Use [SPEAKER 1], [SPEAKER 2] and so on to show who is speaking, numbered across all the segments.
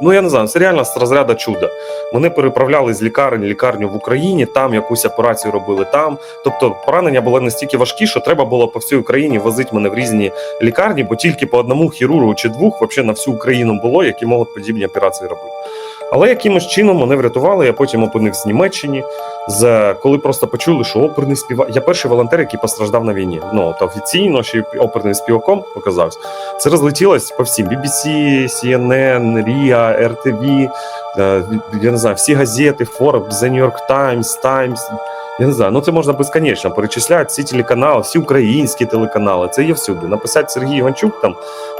[SPEAKER 1] Ну, я не знаю, це реально з розряду чуда. Мене переправляли з лікарень лікарню в Україні, там якусь операцію робили там. Тобто поранення були настільки важкі, що треба було по всій Україні возити мене в різні лікарні, бо тільки по одному хірургу чи двох взагалі на всю Україну було, які можуть подібні операції робити. Але якимось чином мене врятували. Я потім опинився в Німеччині. З коли просто почули, що оперний співак. Я перший волонтер, який постраждав на війні. Ну та офіційно ще оперним співаком оказався. Це розлетілось по всім BBC, CNN, RIA, RTV, е, я не знаю, всі газети, Forbes, The New York Times, Times. Я не знаю, ну це можна безконечно перечисляти всі телеканали, всі українські телеканали. Це є всюди. Написати Сергій Іванчук, там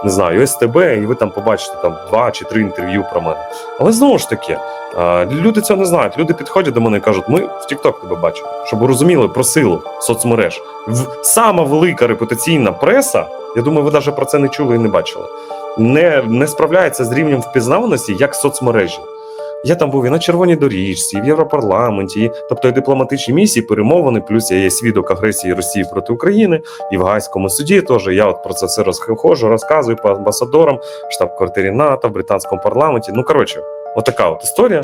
[SPEAKER 1] не знаю, СТБ, і ви там побачите там два чи три інтерв'ю про мене. Але знову ж таки, е, люди цього не знають. Люди підходять до мене і кажуть, ми в TikTok тебе бачимо, щоб ви розуміли про силу соцмереж. Сама велика репутаційна преса. Я думаю, ви навіть про це не чули і не бачили. Не, не справляється з рівнем впізнаваності як соцмережі. Я там був і на червоній доріжці, і в Європарламенті, і, тобто і дипломатичні місії, перемовини, плюс я є свідок агресії Росії проти України, і в Гайському суді теж. Я от про це все розхожу, розказую по амбасадорам, штаб-квартирі НАТО, в британському парламенті. Ну коротше, отака от історія.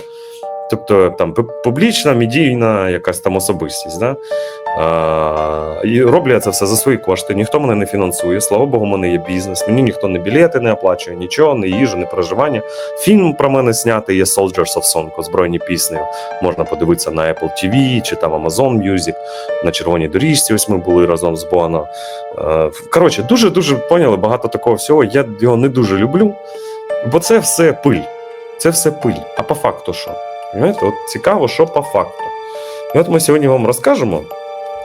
[SPEAKER 1] Тобто там публічна, медійна якась там особистість. Да? А, і роблю я це все за свої кошти. Ніхто мене не фінансує. Слава Богу, мене є бізнес. Мені ніхто не білети не оплачує, нічого, не їжу, не проживання. Фільм про мене знятий є Soldiers of Song, озброєні пісні. Можна подивитися на Apple TV чи там Amazon Music. На червоній доріжці. Ось ми були разом з Боно. Е, Коротше, дуже дуже поняли багато такого всього. Я його не дуже люблю, бо це все пиль. Це все пиль. А по факту що? От цікаво, що по факту. І от ми сьогодні вам розкажемо,